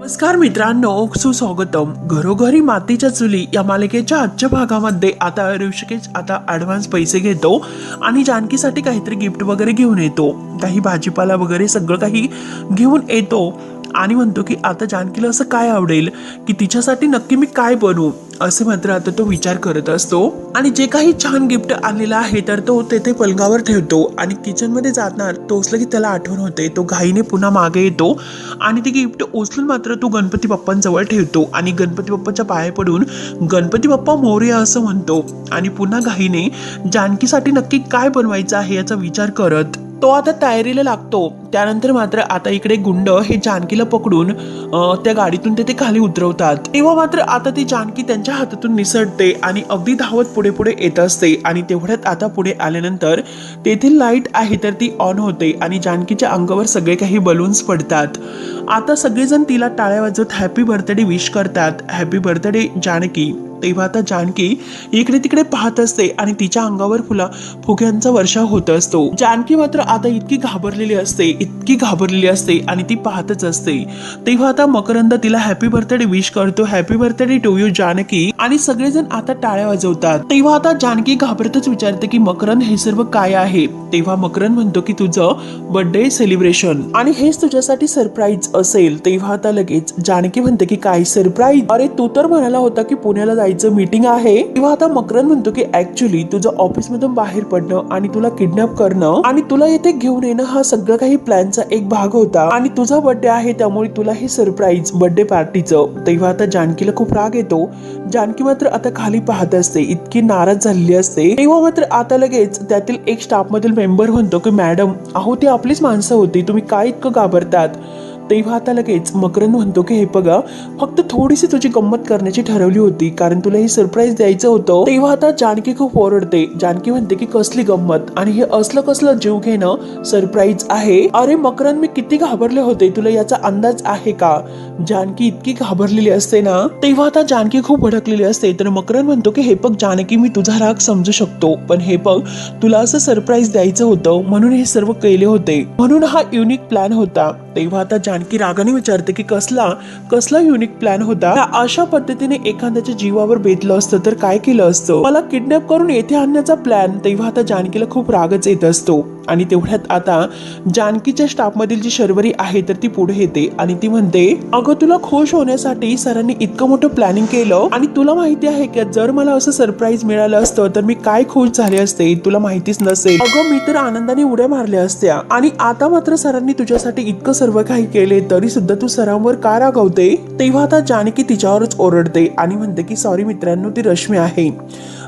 नमस्कार मित्रांनो सुस्वागतम. घरोघरी मातीच्या चुली या मालिकेच्या आजच्या भागामध्ये आता ऋषिकेश आता ॲडव्हान्स पैसे घेतो आणि जानकीसाठी काहीतरी गिफ्ट वगैरे घेऊन येतो. काही भाजीपाला वगैरे सगळं काही घेऊन येतो. आणि म्हणतो की आता जानकीला असं काय आवडेल? की तिच्यासाठी नक्की मी काय बनवू? असे मात्र आता तो विचार करत असतो. आणि जे काही छान गिफ्ट आलेलं आहे तर तो तेथे पलंगावर ठेवतो. आणि किचनमध्ये जाणार टोचलं की त्याला आठवण होते. तो घाईने पुन्हा मागे येतो. आणि ते गिफ्ट उचलून मात्र तो गणपती बाप्पांजवळ ठेवतो. आणि गणपती बाप्पाच्या पाया पडून गणपती बाप्पा मोर्या असं म्हणतो. आणि पुन्हा घाईने जानकीसाठी नक्की काय बनवायचं आहे याचा विचार करत तो आता तयारीला लागतो. त्यानंतर मात्र आता इकडे गुंड हे जानकीला पकडून त्या गाडीतून ते ते खाली उतरवतात. तेव्हा मात्र आता ती जानकी त्यांच्या हातातून निसटते आणि अगदी धावत पुढे पुढे येत असते आणि तेवढ्यात आता पुढे आल्यानंतर तेथील लाइट आहे तर ती ऑन होते आणि जानकीच्या अंगावर सगळे काही बलून्स पडतात. आता सगळेजण तिला टाळ्या वाजवत हॅपी बर्थडे विश करतात. Happy birthday Janaki. तेव्हा आता जानकी इकडे तिकडे पाहत असते आणि तिच्या अंगावर फुला फुग्यांचा वर्षाव होत असतो. जानकी मात्र आता इतकी घाबरलेली असते इतकी घाबरलेली असते आणि ती पाहतच असते. तेव्हा आता मकरंद तिला हॅपी बर्थडे विश करतो. Happy birthday to you Janaki. आणि सगळेजण आता टाळ्या वाजवतात. तेव्हा आता जानकी घाबरतच विचारते की मकरंद हे सर्व काय आहे? तेव्हा मकरंद म्हणतो की तुझं बर्थडे सेलिब्रेशन आणि हेच तुझ्यासाठी सरप्राईज असेल. तेव्हा आता लगेच जानकी म्हणते की काय सरप्राईज अरे तू तर म्हणाला होता की पुण्याला जायचं मीटिंग आहे. तेव्हा आता मकरंद म्हणतो की ऍक्च्युली तुझं ऑफिस मधून बाहेर पडणं आणि तुला किडनॅप करणं आणि तुला येथे घेऊन येणं हा सगळं काही प्लॅनचा एक भाग होता. आणि तुझा बर्थडे आहे त्यामुळे तुला हे सरप्राईज बर्थडे पार्टीचं तेव्हा आता जानकीला खूप राग येतो. जानकी मात्र आता खाली पाहत असते. इतकी नाराज झालेली असते. तेव्हा मात्र आता लगेच त्यातील एक स्टाफ मधील मेंबर म्हणतो की मॅडम अहो ती आपलीच माणसं होती. तुम्ही काय इतकं घाबरतात? तेव्हा आता लगेच मकरंद म्हणतो की हे बघा फक्त थोडीशी तुझी गंमत करण्याची ठरवली होती कारण तुला हे सरप्राईज द्यायचं होतं. तेव्हा आता जानकी खूप ओरडते. जानकी म्हणते की कसली गंमत? आणि हे असलं कसलं जीव घेणं सरप्राईज आहे? अरे मकरंद मी किती घाबरले होते. तुला याचा अंदाज आहे का? जानकी इतकी घाबरलेली असते ना? तेव्हा आता जानकी खूप भडकलेली असते. तर मकरंद म्हणतो की हे बघ जानकी मी तुझा राग समजू शकतो. पण हे बघ तुला असं सरप्राईज द्यायचं होतं. म्हणून हे सर्व केले होते. म्हणून हा युनिक प्लॅन होता. तेव्हा आता जानकी रागाने विचारते की कसला कसला युनिक प्लॅन होता? अशा पद्धतीने एखाद्याच्या जीवावर बेतलं असतं तर काय केलं असतं? मला किडनॅप करून येथे आणण्याचा प्लॅन तेव्हा आता जानकीला खूप रागच येत असतो. आणि तेवढ्यात आता जानकीच्या स्टाफ मधील जी शर्वरी आहे तर ती पुढे येते. आणि ती म्हणते अगं तुला खुश होण्यासाठी सरांनी इतकं मोठं प्लॅनिंग केलं. आणि तुला माहिती आहे की जर मला असं सरप्राईज मिळालं असतं तर मी काय खुश झाले असते? तुला माहितीच नसेल. अगं मी तर आनंदाने उड्या मारल्या असत्या. आणि आता मात्र सरांनी तुझ्यासाठी इतकं सर्व काही केले तरी सुद्धा तू सरांवर का रागवते? तेव्हा आता जानकी तिच्यावरच ओरडते आणि म्हणते की सॉरी मित्रांनो ती रश्मी आहे.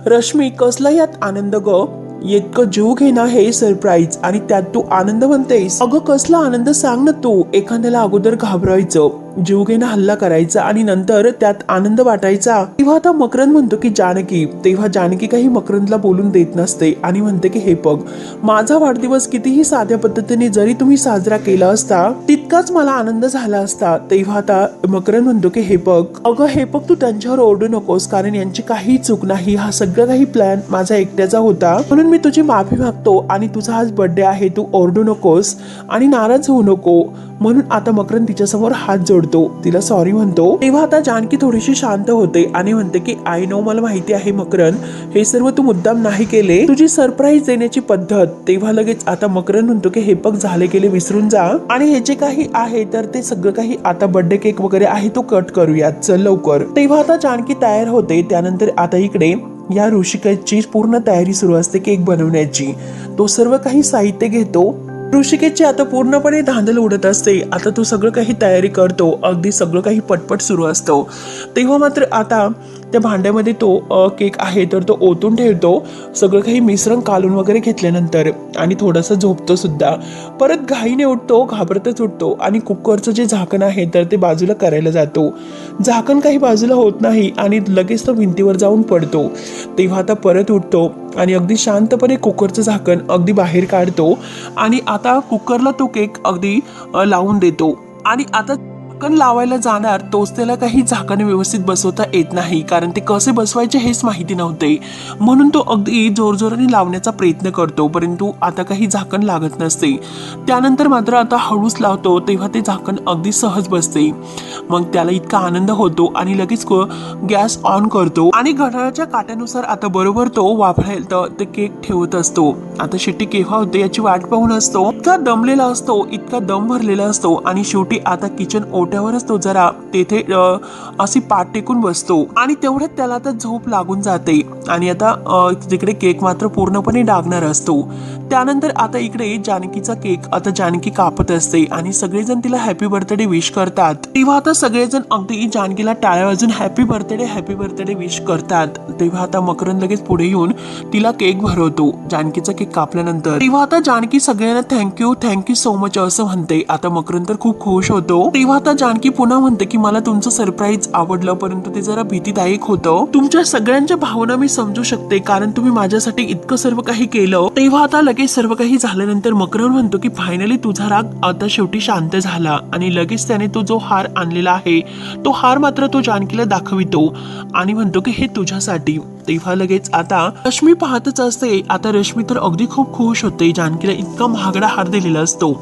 रश्मी कसला यात आनंद ग? इतकं जीव घेणं हे सरप्राईज आणि त्यात तू आनंद म्हणतेस? अगं कसला आनंद सांग ना तू. एखाद्याला अगोदर घाबरायचं. जीवघेणं हल्ला करायचा आणि नंतर त्यात आनंद वाटायचा. तेव्हा आता मकरंद म्हणतो की जानकी. तेव्हा जानकी काही मकरंदला बोलून देत नसते आणि म्हणते की हे बघ माझा वाढदिवस कितीही साध्या पद्धतीने जरी तुम्ही साजरा केला असता तितकाच मला आनंद झाला असता. तेव्हा आता मकरंद म्हणतो की हे बघ अगं हे बघ तू त्यांच्यावर ओरडू नकोस कारण यांची काही चूक नाही. हा सगळं काही प्लॅन माझा एकट्याचा होता. म्हणून मी तुझी माफी मागतो आणि तुझा आज बर्थडे आहे तू ओरडू नकोस आणि नाराज होऊ नको. म्हणून आता मकरंद तिच्यासमोर हात सोडतो. तिला सॉरी म्हणतो. तेव्हा आता जानकी थोडीशी शांत होते आणि म्हणते की आय नो मला माहिती आहे मकरन हे सर्व तू मुद्दाम नाही केले. तुझी सरप्राईज देण्याची पद्धत. तेव्हा लगेच आता मकरन म्हणतो की हे बघ झाले गेले विसरून जा. आणि हे जे काही आहे तर ते सगळं काही आता बर्थडे केक वगैरे आहे तो कट करूयात. चल लवकर. तेव्हा आता जानकी तयार होते. त्यानंतर आता इकडे या ऋषिकेची पूर्ण तयारी सुरू असते केक बनवण्याची. तो सर्व काही साहित्य घेतो. ऋषिकेशची आता पूर्णपणे धांदल उडत असते. आता तो सगळं काही तयारी करतो. अगदी सगळं काही पटपट सुरू असतो. तेव्हा मात्र आता त्या भांड्यामध्ये तो केक आहे तर तो ओतून ठेवतो. सगळं काही मिश्रण कालून वगैरे घेतल्यानंतर आणि थोडंसं झोपतो सुद्धा. परत घाईने उठतो घाबरतच उठतो आणि कुकरचं जे झाकण आहे तर ते बाजूला करायला जातो. झाकण काही बाजूला होत नाही आणि लगेच तो भिंतीवर जाऊन पडतो. तेव्हा आता परत उठतो आणि अगदी शांतपणे कुकरचं झाकण अगदी बाहेर काढतो आणि आता कुकरला तो केक अगदी लावून देतो. आणि आता झाकण लावायला जाणार तोच त्याला काही झाकण व्यवस्थित बसवता येत नाही कारण ते कसे बसवायचे हेच माहिती नव्हते. म्हणून तो अगदी जोरजोराने लावण्याचा प्रयत्न करतो परंतु आता काही झाकण लागत नसते. त्यानंतर मात्र आता हळूच लावतो तेव्हा ते झाकण अगदी सहज बसते. मग त्याला इतका आनंद होतो आणि लगेच गॅस ऑन करतो. आणि घड्याळाच्या काट्यानुसार आता बरोबर तो वाफळेल तर ते केक ठेवत असतो. आता शेवटी केव्हा होते याची वाट पाहून असतो. इतका दमलेला असतो इतका दम भरलेला असतो आणि शेवटी आता किचन ओट ओट्यावरच तो जरा तेथे अशी पाठ टेकून बसतो. आणि तेवढ्यात त्याला तर झोप लागून जाते. आणि आता तिकडे केक मात्र पूर्णपणे डागणार असतो. त्यानंतर आता इकडे जानकीचा केक आता जानकी कापत असते. आणि सगळेजण तिला हॅपी बर्थडे विश करतात. तेव्हा आता सगळेजण अगदी जानकीला टाळ्या वाजून happy birthday happy birthday wish करतात. तेव्हा आता मकरंद लगेच पुढे येऊन तिला केक भरवतो. जानकीचा केक कापल्यानंतर. तेव्हा आता जानकी सगळ्यांना थँक्यू थँक्यू सो मच असं म्हणते. आता मकरंद तर खूप खुश होतो. तेव्हा आता जानकी पुन्हा म्हणते की मला तुमचं सरप्राईज आवडलं परंतु ते जरा भीतीदायक होतं. तुमच्या सगळ्यांच्या भावना मी समजू शकते कारण तुम्ही माझ्यासाठी इतकं सर्व काही केलं. तेव्हा आता लगेच सर्व काही झाल्यानंतर मकरन म्हणतो की फायनली तुझा राग आता शेवटी शांत झाला. आणि लगेच त्याने तो जो हार आणलेला आहे तो हार मात्र तो जानकीला दाखवितो आणि म्हणतो की हे तुझ्यासाठी. तेव्हा लगेच आता रश्मी पाहतच असते. आता रश्मी तर अगदी खूप खुश होते. जानकीला इतका महागडा हार दिलेला असतो.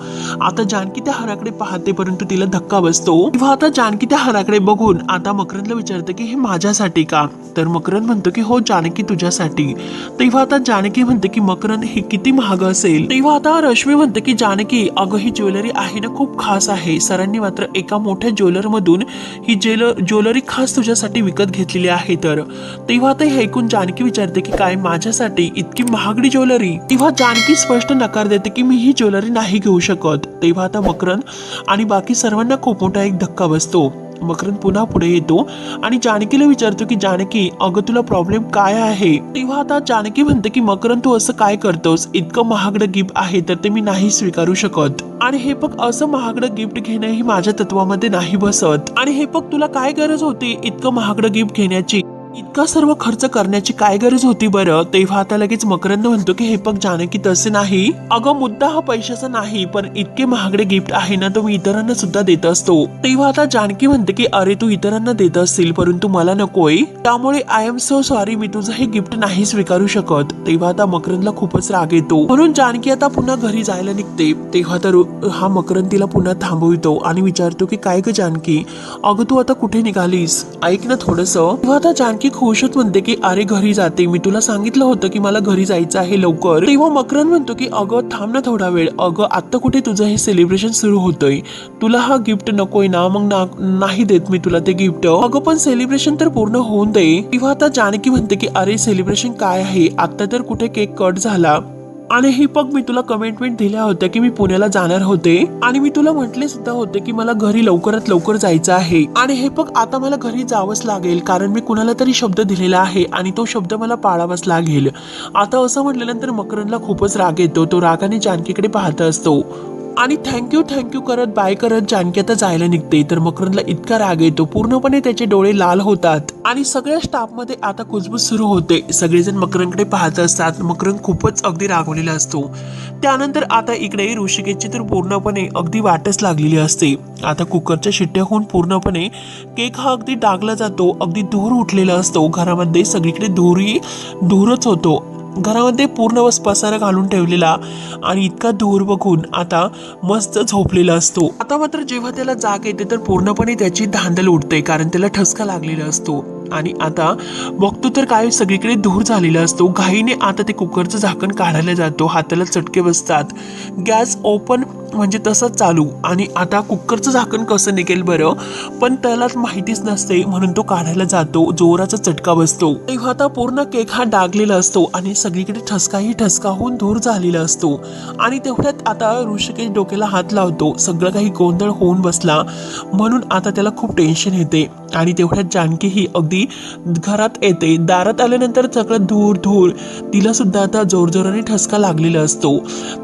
आता जानकी त्या हाराकडे पाहते परंतु तिला धक्का बसतो. तेव्हा आता जानकी त्या हाराकडे बघून आता मकरंदला विचारते की हे माझ्यासाठी का? तर मकरंद म्हणतो की हो जानकी तुझ्यासाठी. तेव्हा आता जानकी म्हणते की मकरंद हे किती महाग असेल. तेव्हा आता रश्मी म्हणते की जानकी अगं ही ज्वेलरी आहे ना खूप खास आहे. सरांनी मात्र एका मोठ्या ज्वेलर मधून ही ज्वेलर ज्वेलरी खास तुझ्यासाठी विकत घेतलेली आहे तर. तेव्हा ते हे ऐकून जानकी विचारते की काय माझ्यासाठी इतकी महागडी ज्वेलरी? तेव्हा जानकी स्पष्ट नकार देते की मी ही ज्वेलरी नाही घेऊ शकत. तेव्हा आता मकरन आणि बाकी सर्वांना खूप मोठा एक धक्का बसतो. मकरंद पुन्हा पुढे येतो आणि जानकीला विचारतो की जानकी अगं तुला प्रॉब्लेम काय आहे? तेव्हा आता जानकी म्हणते की मकरन तू असं काय करतोस? इतकं महागडं गिफ्ट आहे तर ते मी नाही स्वीकारू शकत. आणि हे बघ असं महागडं गिफ्ट घेणं ही माझ्या तत्वामध्ये नाही बसत. आणि हे बघ तुला काय गरज होती इतकं महागडं गिफ्ट घेण्याची? इतका सर्व खर्च करण्याची काय गरज होती बरं? तेव्हा आता लगेच मकरंद म्हणतो की हे बघ जानकी तसे नाही. अगं मुद्दा हा पैशाचा नाही पण इतके महागडे गिफ्ट आहे ना तो मी इतरांना सुद्धा देत असतो. तेव्हा आता जानकी म्हणते की अरे तू इतरांना देत असतील परंतु मला नकोय त्यामुळे आय एम सो सॉरी मी तुझं हे गिफ्ट नाही स्वीकारू शकत. तेव्हा आता मकरंदला खूपच राग येतो. म्हणून जानकी आता पुन्हा घरी जायला निघते. तेव्हा तर हा मकरंद तिला पुन्हा थांबवितो आणि विचारतो की काय ग जानकी? अगं तू आता कुठे निघालीस? ऐक ना थोडस. तेव्हा आता जानकी खुश होत म्हणते की अरे घरी जाते. मी तुला सांगितलं होतं की मला घरी जायचं आहे लवकर. तेव्हा मकरन म्हणतो की अगं थांब ना थोडा वेळ. अगं आता कुठे तुझं हे सेलिब्रेशन सुरू होतंय? तुला हा गिफ्ट नकोय ना. मग ना- नाही देत मी तुला ते गिफ्ट अगं पण सेलिब्रेशन तर पूर्ण होऊन दे. तेव्हा आता जानकी म्हणते की अरे सेलिब्रेशन काय आहे? आता तर कुठे केक कट झाला. आणि हे बघ मी तुला कमेंटमेंट दिल्या होत्या की मी पुण्याला जाणार होते. आणि मी तुला म्हटले सुद्धा होते की मला घरी लवकरात लवकर जायचं आहे. आणि हे बघ आता मला घरी जावंच लागेल कारण मी कुणाला तरी शब्द दिलेला आहे आणि तो शब्द मला पाळावाच लागेल. आता असं म्हटल्यानंतर मकरनला खूपच राग येतो. तो रागाने जानकीकडे पाहत असतो. आणि थँक्यू थँक्यू करत बाय करत जानकी आता जायला निघते. तर मकरंदला इतका राग येतो. पूर्णपणे त्याचे डोळे लाल होतात. आणि सगळ्या स्टाफमध्ये आता कुजबूज सुरू होते. सगळेजण मकरंकडे पाहत असतात. मकरंद खूपच अगदी रागवलेला असतो. त्यानंतर आता इकडे ऋषिकेशची तर पूर्णपणे अगदी वाटच लागलेली असते. आता कुकरच्या शिट्ट्या होऊन पूर्णपणे केक हा अगदी डागला जातो. अगदी धूर उठलेला असतो. घरामध्ये सगळीकडे धूरही धूरच होतो. घरामध्ये पूर्ण वस पसारा घालून ठेवलेला आणि इतका धूर बघून आता मस्त झोपलेला असतो. आता मात्र जेव्हा त्याला जाग येते तर पूर्णपणे त्याची धांदल उडते कारण त्याला ठसका लागलेला असतो. आणि आता बघतो तर काय सगळीकडे धूर झालेला असतो. घाईने आता ते कुकरचं झाकण काढायला जातो. हाताला चटके बसतात. गॅस ओपन म्हणजे तसंच चालू. आणि आता कुकरचं झाकण कसं निघेल बरं? पण त्याला माहितीच नसते. म्हणून तो काढायला जातो. जोराचा चटका बसतो. तेव्हा आता पूर्ण केक हा डागलेला असतो. आणि सगळीकडे ठसकाही ठसका होऊन धूर झालेला असतो. आणि तेवढ्यात आता ऋषिकेश डोक्याला हात लावतो. सगळं काही गोंधळ होऊन बसला. म्हणून आता त्याला खूप टेन्शन येते. आणि तेवढ्यात जानकी ही अगदी घरात येते. दारात आल्यानंतर सगळं धूर धूर तिला सुद्धा आता जोरजोराने ठसका लागलेला असतो.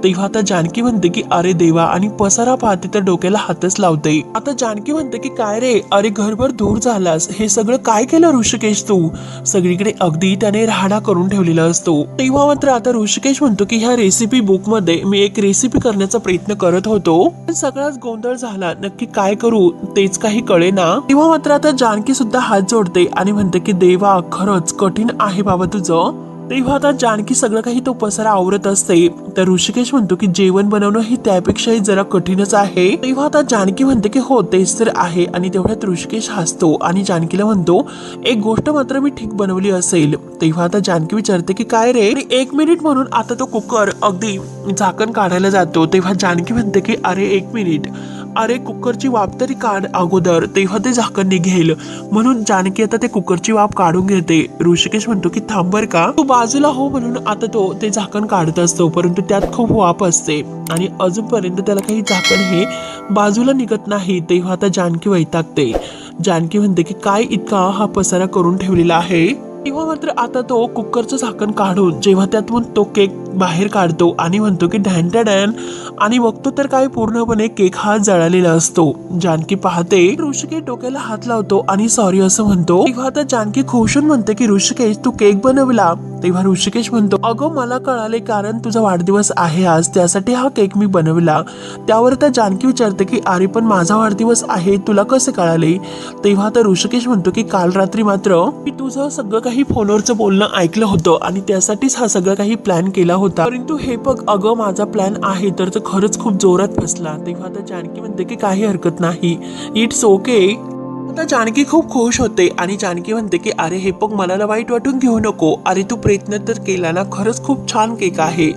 तेव्हा आता जानकी म्हणते की अरे देवा आणि पसारा पाहते तर डोक्याला हातच लावते. आता जानकी म्हणते की काय रे? अरे घरभर धूर झालास. हे सगळं काय केलं ऋषिकेश तू? सगळीकडे अगदी त्याने राहाडा करून ठेवलेला असतो. तेव्हा मात्र आता ऋषिकेश म्हणतो की ह्या रेसिपी बुकमध्ये मी एक रेसिपी करण्याचा प्रयत्न करत होतो. पण सगळाच गोंधळ झाला. नक्की काय करू? तेच काही कळे ना तेव्हा मात्र आता जानकी सुद्धा हात जोडते आणि म्हणते की देवा खरंच कठीण आहे बाबा तुझं. तेव्हा आता जानकी सगळं काही तो पसारा आवरत असते. तर ऋषिकेश म्हणतो की जेवण बनवणं हे त्यापेक्षाही जरा कठीणच आहे. तेव्हा आता जानकी म्हणते की हो तेच तर आहे. आणि तेवढ्यात ऋषिकेश हसतो आणि जानकीला म्हणतो एक गोष्ट मात्र मी ठीक बनवली असेल. तेव्हा आता जानकी विचारते की काय रे? एक मिनिट म्हणून आता तो कुकर अगदी झाकण काढायला जातो. तेव्हा जानकी म्हणते की अरे एक मिनिट. अरे कुकरची वाफ तरी काढ अगोदर. तेव्हा ते झाकण निघेल म्हणून जानकी आता ते कुकरची वाफ काढून घेते. ऋषिकेश म्हणतो की थांब बर का. तू बाजूला हो म्हणून आता तो ते झाकण काढत असतो. परंतु त्यात खूप वाफ असते. आणि अजूनपर्यंत त्याला काही झाकण हे बाजूला निघत नाही. तेव्हा आता जानकी वैतागते. जानकी म्हणते की काय इतका हा पसारा करून ठेवलेला आहे? तेव्हा मात्र आता तो कुकरचं झाकण काढून जेव्हा त्यातून तो केक बाहेर काढतो आणि म्हणतो की डॅन डॅन आणि बघतो तर काय पूर्णपणे केक हा जळालेला असतो. जानकी पाहते ऋषिकेश डोक्याला हात लावतो आणि सॉरी असं म्हणतो. तेव्हा आता जानकी खुशून म्हणते की ऋषिकेश तू केक बनवला. तेव्हा ऋषिकेश म्हणतो अगं मला कळाले कारण तुझा वाढदिवस आहे आज त्यासाठी हा केक मी बनवला. त्यावर तर जानकी विचारते की अरे पण माझा वाढदिवस आहे तुला कसे कळाले तेव्हा तर ऋषिकेश म्हणतो की काल रात्री मात्र मी तुझं सगळं काही फोनवरचं बोलणं ऐकलं होतं आणि त्यासाठीच हा सगळं काही प्लॅन केला होता. परंतु हे बघ अगं माझा प्लॅन आहे. तर तो खरंच खूप जोरात फसला. तेव्हा आता जानकी म्हणते की काही हरकत नाही. इट्स ओके आता जानकी खूप खुश होते आणि जानकी म्हणते की अरे हे बघ मला वाईट वाटून घेऊ नको. अरे तू प्रयत्न तर केला ना खरंच खूप छान केक आहे.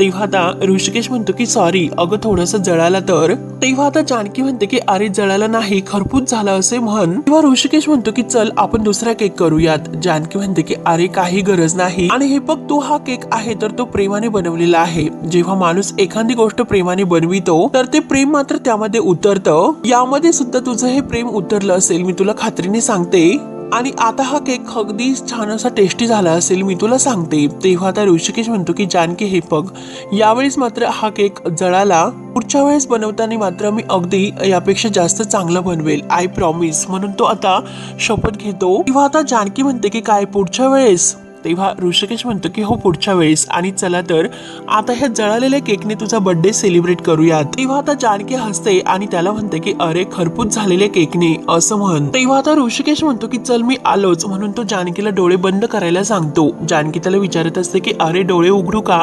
तेव्हा आता ऋषिकेश म्हणतो की सॉरी अगं थोडस जळाला तर. तेव्हा आता जानकी म्हणते की अरे जळाला नाही खरपूस झाला असे म्हण. तेव्हा ऋषिकेश म्हणतो की चल आपण दुसरा केक करूयात. जानकी म्हणते की अरे काही गरज नाही. आणि हे बघ तू हा केक आहे तर तो प्रेमाने बनवलेला आहे. जेव्हा माणूस एखादी गोष्ट प्रेमाने बनवितो तर ते प्रेम मात्र त्यामध्ये उतरतं. यामध्ये सुद्धा तुझं हे प्रेम उतरलं असेल. मी तुला खात्रीने सांगते. आणि आता हा केक अगदी छान असा टेस्टी झाला असेल मी तुला सांगते. तेव्हा आता ऋषिकेश म्हणतो की जानकी हे बघ यावेळेस मात्र हा केक जळाला. पुढच्या वेळेस बनवताना मात्र मी अगदी यापेक्षा जास्त चांगलं बनवेल आय प्रॉमिस म्हणून तो आता शपथ घेतो. किंवा आता जानकी म्हणते की काय पुढच्या वेळेस तेव्हा ऋषिकेश म्हणतो की हो पुढच्या वेळेस. आणि चला तर आता ह्या जळालेल्या केकने तुझा बर्थडे सेलिब्रेट करूयात. तेव्हा आता जानकी हसते आणि त्याला म्हणते की अरे खरपूस झालेल्या केकने असं म्हण. तेव्हा आता ऋषिकेश म्हणतो की चल मी आलोच म्हणून तो जानकीला डोळे बंद करायला सांगतो. जानकी त्याला विचारत असते की अरे डोळे उघडू का?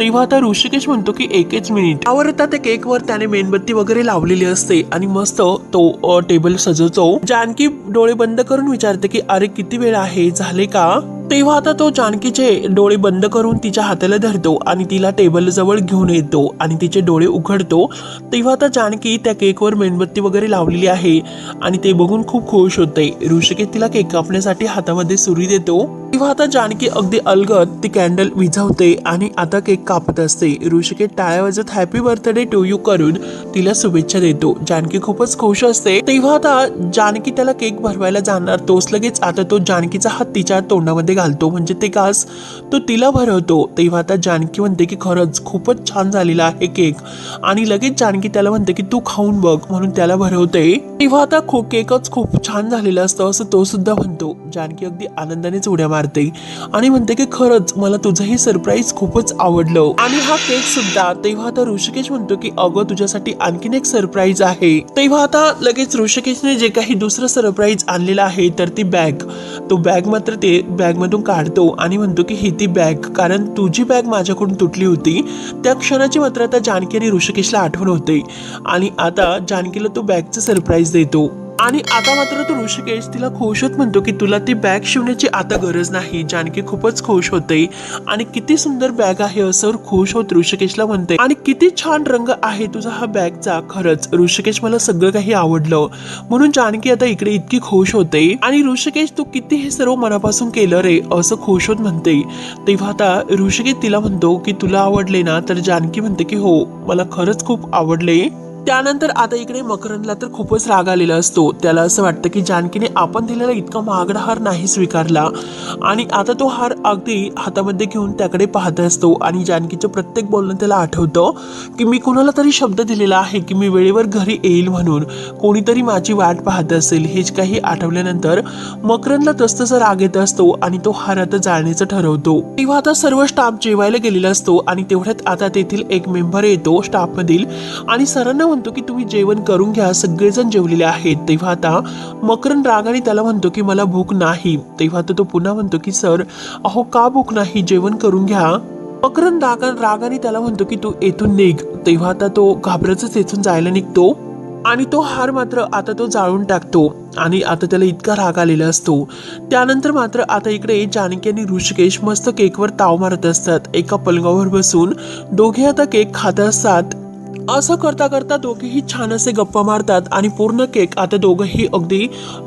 तेव्हा आता ऋषिकेश म्हणतो की एकच मिनिट. त्यावर आता त्या केकवर त्याने मेणबत्ती वगैरे लावलेली असते आणि मस्त तो टेबल सजवतो. जानकी डोळे बंद करून विचारते की अरे किती वेळ आहे? झाले का? तेव्हा आता तो जानकीचे डोळे बंद करून तिच्या हाताला धरतो आणि तिला टेबलजवळ घेऊन येतो आणि तिचे डोळे उघडतो. तेव्हा आता जानकी त्या केकवर मेणबत्ती वगैरे लावलेली आहे आणि ते बघून खूप खुश होते. ऋषिकेत तिला केक कापण्यासाठी हातामध्ये सुरी देतो. तेव्हा आता जानकी अगदी अलगद ती कॅन्डल विझवते आणि आता केक कापत असते. ऋषिकेत टाळ्या वाजत हॅपी बर्थडे टू यू करून तिला शुभेच्छा देतो. जानकी खूपच खुश असते. तेव्हा आता जानकी त्याला केक भरवायला जाणार तोच लगेच आता तो जानकीचा हात तिच्या तोंडामध्ये घालतो म्हणजे ते घास तो तिला भरवतो. तेव्हा आता जानकी म्हणते की खरंच खूपच छान झालेला आहे केक. आणि लगेच जानकी त्याला म्हणते की तू खाऊन बघ म्हणून त्याला भरवते. तेव्हा आता खो केकच खूप छान झालेला असतो असं तो सुद्धा म्हणतो. जानकी अगदी आनंदानेच उड्या मारते. आणि म्हणते की खरंच मला तुझं हे सरप्राईज खूपच आवडलं. आणि हा केक सुद्धा तेव्हा आता ऋषिकेश म्हणतो की अगं तुझ्यासाठी आणखीन एक सरप्राईज आहे. तेव्हा आता लगेच ऋषिकेशने जे काही दुसरं सरप्राईज आणलेलं आहे तर ती बॅग तो बॅग मात्र ते बॅग मधून काढतो आणि म्हणतो की ही ती बॅग कारण तुझी बॅग माझ्याकडून तुटली होती. त्या क्षणाची मात्र आता जानकी आणि ऋषिकेशला आठवण होते. आणि आता जानकीला तो बॅगचं सरप्राईज देतो. आणि आता मात्र तो ऋषिकेश तिला खुश होत म्हणतो की तुला ती बॅग शिवण्याची आता गरज नाही जानकी खूपच खुश होते. आणि किती सुंदर बॅग आहे असं खुश होत ऋषिकेशला म्हणते. आणि किती छान रंग आहे तुझा हा बॅगचा. खरंच ऋषिकेश मला सगळं काही आवडलं. म्हणून जानकी आता इकडे इतकी खुश होते. आणि ऋषिकेश तू किती हे सर्व मनापासून केलं रे? असं खुश होत म्हणते. तेव्हा आता ऋषिकेश तिला म्हणतो की तुला आवडले ना? तर जानकी म्हणते की हो मला खरंच खूप आवडले. त्यानंतर आता इकडे मकरंदला तर खूपच राग आलेला असतो. त्याला असं वाटतं की जानकीने आपण दिलेला इतका महागडा हार नाही स्वीकारला. आणि आता तो हार अगदी हातामध्ये घेऊन त्याकडे पाहत असतो आणि जानकीचं प्रत्येक बोलणं त्याला आठवतं की मी कुणाला तरी शब्द दिलेला आहे की मी वेळेवर घरी येईल म्हणून. कोणीतरी माझी वाट पाहत असेल हेच काही आठवल्यानंतर मकरंदला तसतसा राग येत असतो आणि तो हार आता जाळण्याचं ठरवतो. तेव्हा आता सर्व स्टाफ जेवायला गेलेला असतो आणि तेवढ्यात आता तेथील एक मेंबर येतो स्टाफ मधील आणि सरांना म्हणतो की तुम्ही जेवण करून घ्या सगळेजण जेवलेले आहेत. तेव्हा आता मकरंद रागाने त्याला म्हणतो की मला भूक नाही. तेव्हा तर तो पुन्हा म्हणतो की सर अहो का भूक नाही? जेवण करून घ्या. मकरंद रागा रागाने त्याला म्हणतो की तू येथून निघ. तेव्हा आता तो घाबरतच येथून जायला निघतो आणि तो हार मात्र आता तो जाळून टाकतो आणि आता त्याला इतका राग आलेला असतो. त्यानंतर मात्र आता इकडे जानकी आणि ऋषिकेश मस्त केकवर ताव मारत असतात. एका पलंगावर बसून दोघे आता केक खात असतात. असं करता करता दोघेही छान असे गप्पा मारतात आणि पूर्ण केक आता दोघंही अगदी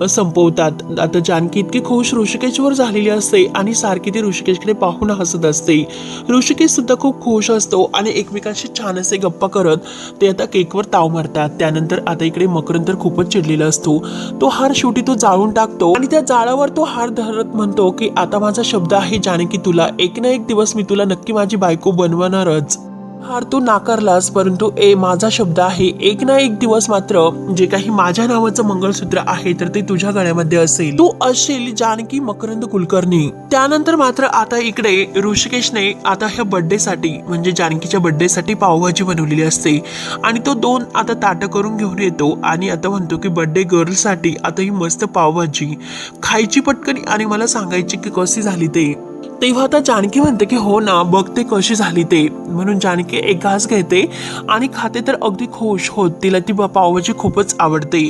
संपवतात. आता जानकी इतकी खुश ऋषिकेशवर झालेली असते आणि सारखी ती ऋषिकेशकडे पाहून हसत असते. ऋषिकेश सुद्धा खूप खुश असतो आणि एकमेकांशी छान असे गप्पा करत ते आता केकवर ताव मारतात. त्यानंतर आता इकडे मकरंद तर खूपच चिडलेला असतो. तो हार शेवटी तो जाळून टाकतो आणि त्या जाळावर तो हार धरत म्हणतो की आता माझा शब्द आहे जानकी तुला. एक ना एक दिवस मी तुला नक्की माझी बायको बनवणारच. हार तू नाकारलास परंतु ए माझा शब्द आहे एक ना एक दिवस मात्र जे काही माझ्या नावाचं मंगळसूत्र आहे तर ते तुझ्या गळ्यामध्ये असेल. तू असेल जानकी मकरंद कुलकर्णी. त्यानंतर मात्र आता इकडे ऋषिकेशने आता ह्या बर्थडे साठी म्हणजे जानकीच्या बर्थडे साठी पावभाजी बनवलेली असते. आणि तो दोन आता ताटं करून घेऊन येतो आणि आता म्हणतो की बर्थडे गर्लसाठी आता ही मस्त पावभाजी. खायची पटकन आणि मला सांगायची की कशी झाली ते. तेव्हा आता जानकी म्हणते की हो ना बघते कशी झाली ते. म्हणून जानकी एक घास घेते आणि खाते तर अगदी खुश होत. तिला ती पावभाजी खूपच आवडते.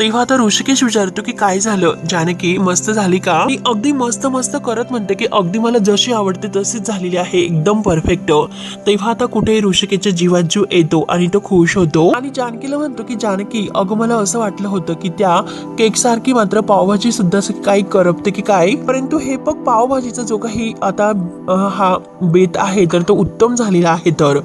तेव्हा आता ऋषिकेश विचारतो की काय झालं? जानकी मस्त झाली का? ती अगदी मस्त मस्त करत म्हणते की अगदी मला जशी आवडते तशीच झालेली आहे. एकदम परफेक्ट तेव्हा आता कुठे ऋषिकेच्या जीवात जीव येतो आणि तो खुश होतो. आणि जानकीला म्हणतो की जानकी अगं मला असं वाटलं होतं की त्या केक सारखी मात्र पावभाजी सुद्धा काही करपते की काय? परंतु हे बघ पावभाजीचा जो काही आता हा बेत आहे तर तो उत्तम झालेला आहे. तर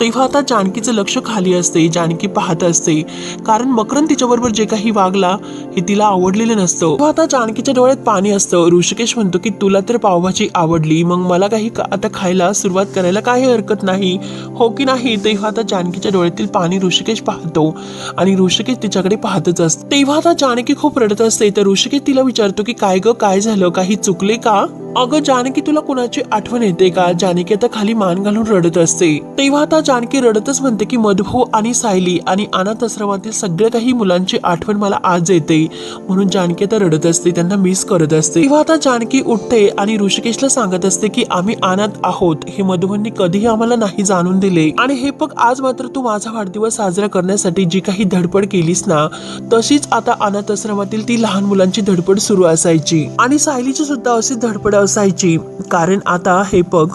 तेव्हा आता जानकीचं लक्ष खाली असते जानकी पाहत असते. कारण मकरन तिच्याबरोबर जे काही वागला हे तिला आवडलेलं नसतं. तेव्हा आता जानकीच्या डोळ्यात पाणी असतं. ऋषिकेश म्हणतो की तुला तर पावभाजी आवडली मग मला काही का- आता खायला सुरुवात करायला काही हरकत नाही. हो की नाही? तेव्हा आता जानकीच्या डोळ्यातील पाणी ऋषिकेश पाहतो. आणि ऋषिकेश तिच्याकडे पाहतच असते तेव्हा आता जानकी खूप रडत असते. तर ऋषिकेश तिला विचारतो की काय ग काय झालं? काही चुकले का? अगं जानकी तुला कुणाची आठवण येते का? जानकी आता खाली मान घालून रडत असते. तेव्हा आता जानकी रडतच म्हणते की मधू आणि सायली आणि अनाथ आश्रमातील सगळ्या काही मुलांची आठवण मला आज येते. म्हणून जानकी आता रडत असते त्यांना मिस करत असते. तेव्हा आता जानकी उठते आणि ऋषिकेशला सांगत असते की आम्ही अनाथ आहोत. हे मधुबनी कधीही आम्हाला नाही जाणून दिले. आणि हे बघ आज मात्र तू माझा वाढदिवस साजरा करण्यासाठी जी काही धडपड केलीस ना तशीच आता अनाथ आश्रमातील ती लहान मुलांची धडपड सुरू असायची. आणि सायलीची सुद्धा अशी धडपड असायची. कारण आता हे बघ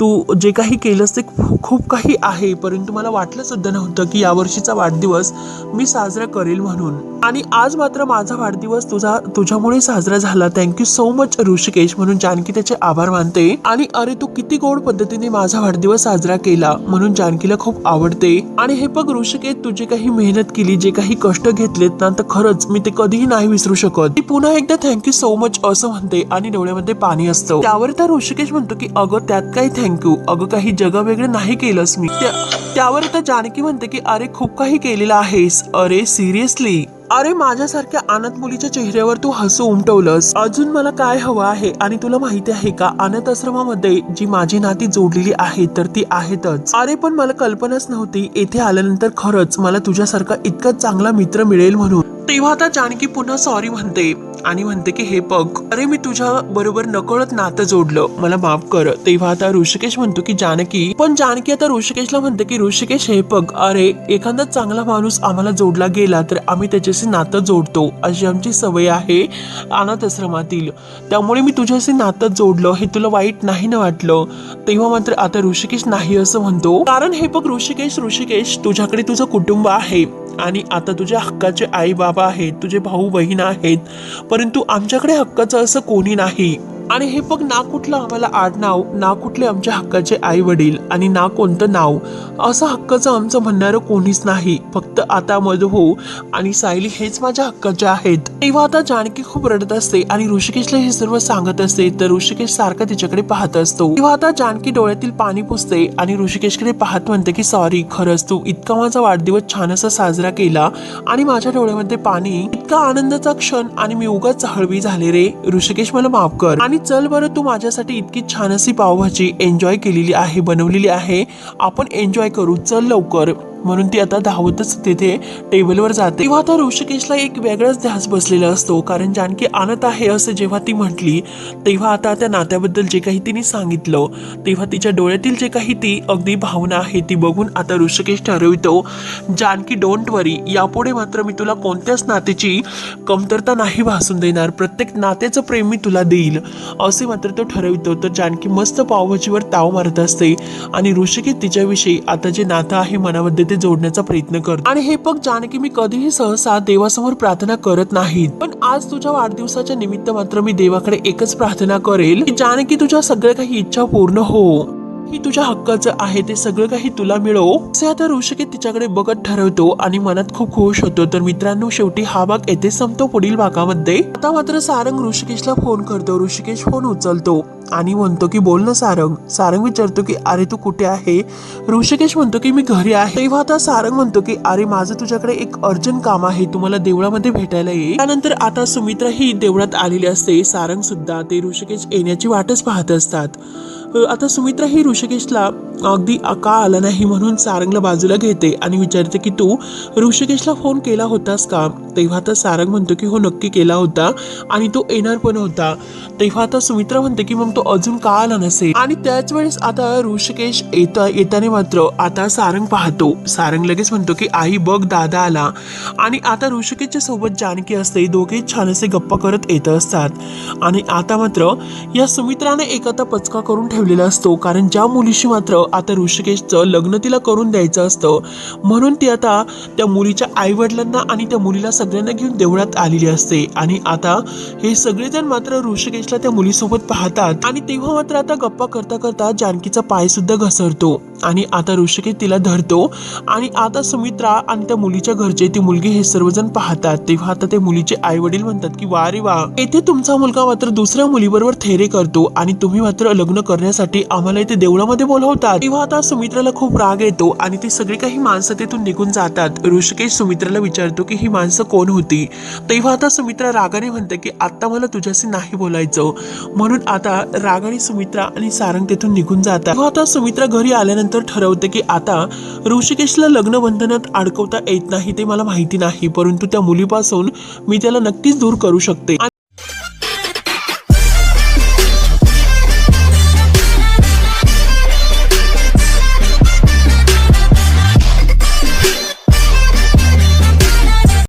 तू जे काही केलंस ते खूप काही आहे परंतु मला वाटलं सुद्धा नव्हतं की यावर्षीचा वाढदिवस मी साजरा करेल म्हणून. आणि आज मात्र माझा वाढदिवस तुझा तुझ्यामुळे साजरा झाला. थँक्यू सो मच ऋषिकेश म्हणून जानकी त्याचे आभार मानते. आणि अरे तू किती गोड पद्धतीने माझा वाढदिवस साजरा केला म्हणून जानकीला खूप आवडते. आणि हे बघ ऋषिकेश तुझी काही मेहनत केली जे काही कष्ट घेतलेत ना तर खरंच मी ते कधीही नाही विसरू शकत. ती पुन्हा एकदा थँक्यू सो मच असं म्हणते आणि डोळ्यामध्ये पाणी असतं. त्यावर तर ऋषिकेश म्हणतो की अगं त्यात काही थँक्यू अगं काही जगा वेगळं नाही केलंस मी. त्यावर आता जानकी म्हणते की अरे खूप काही केलेलं आहेस. अरे सिरियसली अरे माझ्यासारख्या अनाथ मुलीच्या चेहऱ्यावर तू हसू उमटवलंस. अजून मला काय हवं आहे आणि तुला माहिती आहे का? अनाथ आश्रमामध्ये जी माझी नाती जोडलेली आहेत तर ती आहेतच. अरे पण मला कल्पनाच नव्हती. येथे आल्यानंतर खरंच मला तुझ्यासारखा इतका चांगला मित्र मिळेल म्हणून. तेव्हा आता जानकी पुन्हा सॉरी म्हणते आणि म्हणते की हे बघ अरे मी तुझ्या बरोबर नकळत नातं जोडलं. मला माफ कर. तेव्हा आता ऋषिकेश म्हणतो की जानकी पण जानकी आता ऋषिकेशला म्हणते की ऋषिकेश हे बघ अरे एखादा चांगला माणूस आम्हाला जोडला गेला तर आम्ही त्याच्याशी नातं जोडतो. अशी आमची सवय आहे अनाथ आश्रमातील त्यामुळे मी तुझ्याशी नातं जोडलं. हे तुला वाईट नाही ना वाटलं? तेव्हा मात्र आता ऋषिकेश नाही असं म्हणतो. कारण हे बघ ऋषिकेश ऋषिकेश तुझ्याकडे तुझं कुटुंब आहे. आणि आता तुझ्या हक्काचे आई बाबा आहेत तुझे भाऊ बहीण आहेत परंतु आमच्याकडे हक्काचं असं कोणी नाही. आणि हे बघ ना कुठलं आम्हाला आडनाव ना कुठले आमच्या हक्काचे आई वडील आणि ना कोणतं नाव. असं हक्काचं आमचं म्हणणारं कोणीच नाही. फक्त आता मधू हो आणि सायली हेच माझ्या हक्काचे आहेत. तेव्हा आता जानकी खूप रडत असते आणि ऋषिकेशला हे सर्व सांगत असते तर ऋषिकेश सारखा तिच्याकडे पाहत असतो. तेव्हा आता जानकी डोळ्यातील पाणी पुसते आणि ऋषिकेशकडे पाहत म्हणते की सॉरी खरंच तू इतका माझा वाढदिवस छान असा साजरा केला आणि माझ्या डोळ्यामध्ये पाणी. इतका आनंदाचा क्षण आणि मी उगाच हळवी झाले रे. ऋषिकेश मला माफ कर. आणि चल बरं तू माझ्यासाठी इतकी छान अशी पावभाजी एन्जॉय केलेली आहे बनवलेली आहे. आपण एन्जॉय करू. चल लवकर. म्हणून ती आता धावतच तिथे टेबलवर जाते. तेव्हा आता ऋषिकेशला एक वेगळाच ध्यास बसलेला असतो कारण जानकी आणत आहे असं जेव्हा ती म्हटली तेव्हा आता त्या नात्याबद्दल जे काही तिने सांगितलं तेव्हा तिच्या डोळ्यातील जे काही ती अगदी भावना आहे ती बघून आता ऋषिकेश ठरवितो जानकी डोंट वरी यापुढे मात्र मी तुला कोणत्याच नात्याची कमतरता नाही भासून देणार. प्रत्येक नात्याचं प्रेम मी तुला देईल. असे मात्र तो ठरवितो. तर जानकी मस्त पावभाजीवर ताव मारत असते आणि ऋषिकेश तिच्याविषयी आता जे नातं आहे मनामध्ये ते जोडण्याचा प्रयत्न करतो. आणि हे बघ जानकी मी कधीही सहसा देवासमोर प्रार्थना करत नाही पण आज तुझ्या वाढदिवसाच्या निमित्त मात्र मी देवाकडे एकच प्रार्थना करेल की जानकी तुझ्या सगळ्या काही इच्छा पूर्ण हो. ही तुझ्या हक्काचं आहे ते सगळं काही तुला मिळव असे आता ऋषिकेश तिच्याकडे बघत ठरवतो आणि मनात खूप खुश होतो. तर मित्रांनो शेवटी हा भाग येथे संपतो पुढील भागामध्ये. आता मात्र सारंग ऋषिकेशला फोन करतो. ऋषिकेश फोन उचलतो आणि म्हणतो की बोल ना सारंग. सारंग विचारतो की अरे तू कुठे आहे? ऋषिकेश म्हणतो की मी घरी आहे. तेव्हा आता सारंग म्हणतो की अरे माझं तुझ्याकडे एक अर्जंट काम आहे. तुम्हाला देवळामध्ये भेटायला ये. त्यानंतर आता सुमित्रा ही देवळात आलेली असते. सारंग सुद्धा ते ऋषिकेश येण्याची वाटच पाहत असतात. आता सुमित्रा ही ऋषिकेशला अगदी का आला नाही म्हणून सारंगला बाजूला घेते आणि विचारते की तू ऋषिकेशला फोन केला होतास का? तेव्हा तर सारंग म्हणतो की हो नक्की केला होता आणि तो येणार पण होता. तेव्हा आता सुमित्रा म्हणते की मग तो अजून का आला नसेल. आणि त्याच वेळेस आता ऋषिकेश येता येताना मात्र आता सारंग पाहतो. सारंग लगेच म्हणतो की आई बघ दादा आला. आणि आता ऋषिकेशच्या सोबत जानकी असते दोघे छान असे गप्पा करत येत असतात. आणि आता मात्र या सुमित्राने एक आता पचका करून ठेवलेला असतो. कारण ज्या मुलीशी मात्र आता ऋषिकेशचं लग्न तिला करून द्यायचं असतं म्हणून ती आता त्या मुलीच्या आईवडिलांना आणि त्या मुलीला सगळ्यांना घेऊन देवळात आलेली असते. आणि आता हे सगळेजण मात्र ऋषिकेशला त्या मुलीसोबत पाहतात. आणि तेव्हा मात्र आता गप्पा करता करता जानकीचा पाय सुद्धा घसरतो. आणि आता ऋषिकेश तिला धरतो. आणि आता सुमित्रा आणि त्या मुलीच्या घरचे ती मुलगी हे सर्वजण पाहतात. तेव्हा आता ते मुलीचे आई वडील म्हणतात की वा रे वा येथे तुमचा मुलगा मात्र दुसऱ्या मुलीबरोबर थेरे करतो. आणि तुम्ही मात्र लग्न करण्यासाठी आम्हाला इथे देवळामध्ये बोलवतात. तेव्हा आता सुमित्राला खूप राग येतो आणि ते सगळी काही माणसं तिथून निघून जातात. ऋषिकेश सुमित्राला विचारतो की ही माणसं कोण होती? तेव्हा आता सुमित्रा रागाने म्हणते की आता मला तुझ्याशी नाही बोलायचं. म्हणून आता रागाने सुमित्रा आणि सारंग तिथून निघून जातात. तेव्हा आता सुमित्रा घरी आल्यानंतर ठरवते की आता ऋषिकेशला लग्न बंधनात अडकवता येत नाही ते मला माहिती नाही परंतु त्या मुलीपासून मी त्याला नक्कीच दूर करू शकते.